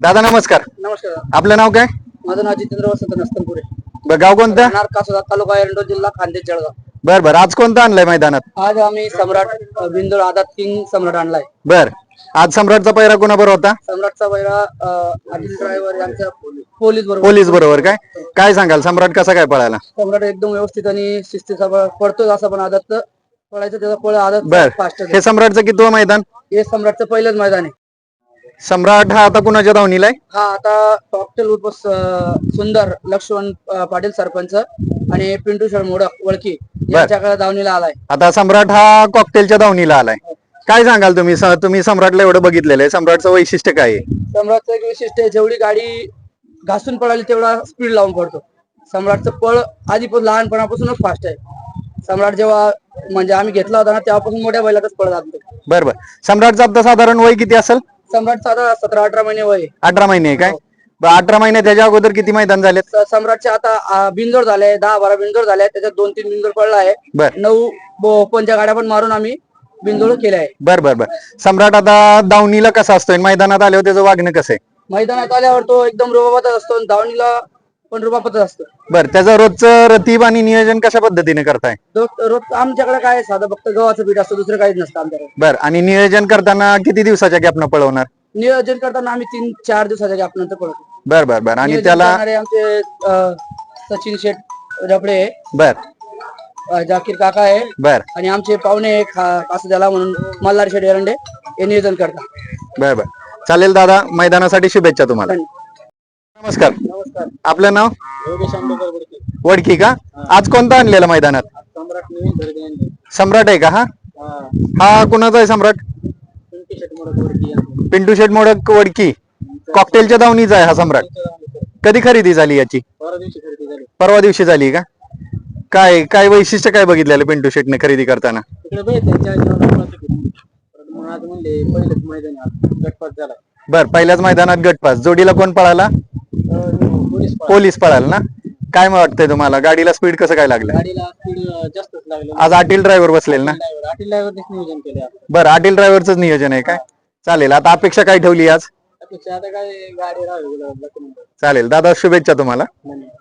दादा नमस्कार. नमस्कार. आपलं नाव काय? माझं नाव जितेंद्र वसंत नस्तनपुरे. गाव कोणतं? राहणार कासोदा तालुका एरंडो जिल्हा खानदेश जळगाव. बर बर. आज कोणतं आणलंय मैदानात? आज आम्ही सम्राट अ, आदात किंग सम्राट आणलाय. बर. आज सम्राटचा पैरा कोणाबरोबर होता? सम्राटचा बैरा अनिल ड्रायव्हर यांच्या पोलीस बरोबर. पोलीस बरोबर काय? काय सांगाल? सम्राट कसा काय पळाला? सम्राट एकदम व्यवस्थित आणि शिस्तीचा पडतोच असं पण आदत. पळायचं त्याचा पळ आदत बर. फास्ट हे सम्राटचं किती मैदान? हे सम्राटचं पहिलंच मैदान आहे. सम्राट हा आता कुणाच्या धावणीला आहे? हा आता कॉकटेल उर्फ स- सुंदर लक्ष्मण अ, पाटील सरपंच आणि पिंटू शळ मोडक वळकी यांच्याकडे दावणीला आलाय. आता सम्राट हा कॉकटेलच्या धावणीला आलाय. काय सांगाल तुम्ही? स- तुम्ही सम्राटला एवढं बघितलेलं आहे. सम्राटचं वैशिष्ट्य काय आहे? सम्राटचं एक वैशिष्ट्य आहे जेवढी गाडी घासून पळाली तेवढा स्पीड लावून पडतो सम्राटचं पळ आधी पण लहानपणापासूनच फास्ट आहे. सम्राट जेव्हा म्हणजे आम्ही घेतला होता ना तेव्हापासून मोठ्या बैलातच पळ जातो बर बर. सम्राटचं आता साधारण वय किती असेल? सम्राट साधा सतरा अठरा महिने वय आहे. अठरा महिने आहे काय? अठरा महिने त्याच्या अगोदर किती मैदान झालेत? स- सम्राटचे आता आ, झाले दहा बारा बिंजोड झाले त्याच्यात दोन तीन बिंजोड पडला आहे. बर. नऊ ब- ओपनच्या गाड्या पण मारून आम्ही बिंजोड केले आहे. बर बर बर. सम्राट आता दावणीला कसा असतोय? मैदानात आल्यावर त्याचं वागणं कसं आहे? मैदानात आल्यावर तो एकदम रुबाबातच असतो आणि धावणीला पण रुबाबातच असतो. बर त्याचं रोजचं रतीब आणि नियोजन कशा पद्धतीने करताय? रोज रोज आमच्याकडे काय आहे, साधं फक्त गव्हाचं पीठ असतं दुसरं काहीच नसतं आमच्याकडे. बर आणि नियोजन करताना किती दिवसाच्या गॅपनं पळवणार? नियोजन करताना आम्ही तीन चार दिवसाच्या gap नंतर पळतो बर बर बर आणि नियोजन त्याला करणारे आमचे अ, सचिन शेठ आहे, बर. अ, जाकीर काका आहे. बर. आणि आमचे पाहुणे आहे, खा- असं त्याला म्हणून मल्हार शेठ एरंडे. हे नियोजन करतात. बर बर. चालेल दादा मैदानासाठी शुभेच्छा तुम्हाला. नमस्कार. नमस्कार. आपलं नाव? योगेश आंबेकर बडके वडकी का? आज कोणतं आणलेलं मैदानात? सम्राट नवीन आहे का हा? हा. कुणाचा आहे सम्राट? पिंकी पिंटू शेट मोडक वडकी. कॉकटेलच्या दावणीचा आहे हा सम्राट. कधी खरेदी झाली याची? बारा दिवशी खरेदी झाली. परवा दिवशी झाली का? काय काय वैशिष्ट्य काय बघितलेलं पिंटू शेटने खरेदी करताना? तिकडे बघ त्यांच्या मग आज म्हणले पहिलेच मैदान आहे आज. गटपात झाला. बर पहिल्याच मैदानात गटपास. जोडीला कोण पळाला? पोलीस पळाला ना? काय मग वाटतंय तुम्हाला? गाडीला स्पीड कसं काय लागलं? गाडीला स्पीड जास्तच लागलं. आज आटील ड्रायव्हर बसलेल ना? ड्रायव्हर आटील ड्रायव्हरनेच नियोजन केले आपण. बरं आटील ड्रायव्हरच नियोजन आहे काय? चालेल आता अपेक्षा काय ठेवली आज? आता काय गाडी चालेल दादा शुभेच्छा तुम्हाला. धन्यवाद.